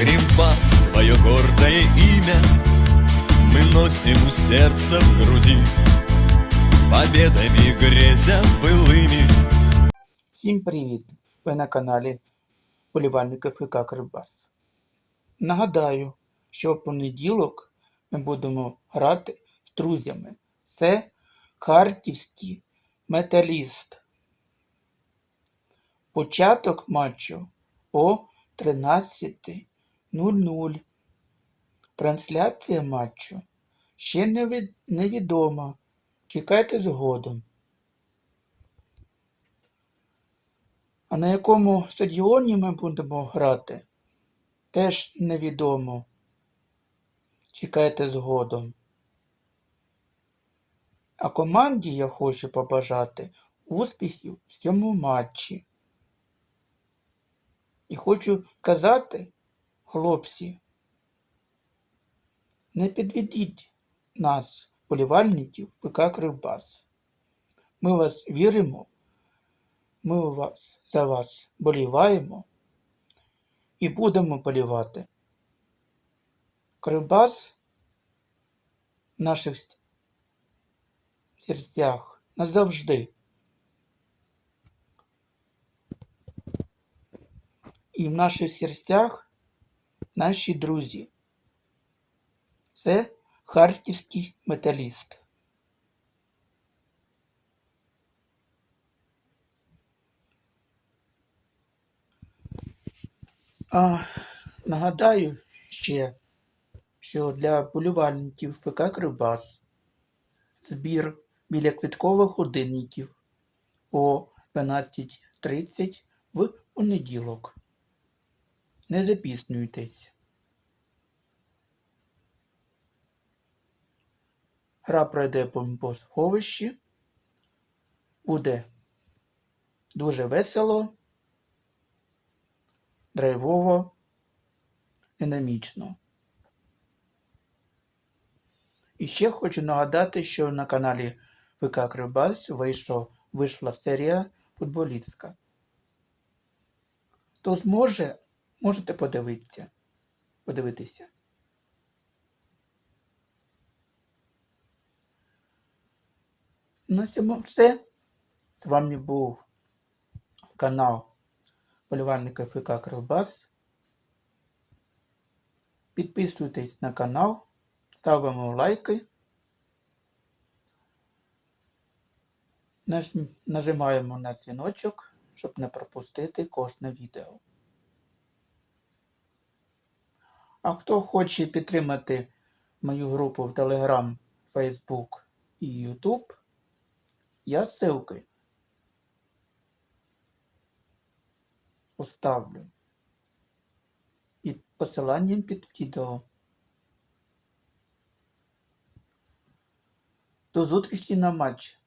Кривбас, твое гордое имя Мы носим у сердца в груди Победами грезя былыми Всім привіт! Ви на каналі Полівальника ФК Кривбас. Нагадаю, що в понеділок ми будемо грати з друзями. Це Харківський металіст. Початок матчу о 13.00. Трансляція матчу ще невідома. Чекайте згодом. А на якому стадіоні ми будемо грати, теж невідомо. Чекайте згодом. А команді я хочу побажати успіхів в цьому матчі. І хочу сказати, хлопці, не підведіть нас, болівальників ВК Кривбас. Ми вас віримо. Ми у вас за вас боліваємо і будемо болівати. Кривбас в наших серцях назавжди. І в наших серцях наші друзі. Це харківський металіст. А, нагадаю ще, що для болівальників ФК Кривбас збір біля квіткових годинників о 12.30 в понеділок. Не запіснюйтесь. Гра пройде по бомбосховищі. Буде дуже весело драйвово, динамічно. І ще хочу нагадати, що на каналі ВК Кривбас вийшла серія футболістка. Хто зможе, можете подивитися. подивитися. На цьому все. З вами був канал Полювальника ФК Кривбас. Підписуйтесь на канал, ставимо лайки, нажимаємо на дзвіночок, щоб не пропустити кожне відео. А хто хоче підтримати мою групу в Telegram, Facebook і YouTube, я ссылки поставлю під посиланням під відео. До зустрічі на матч.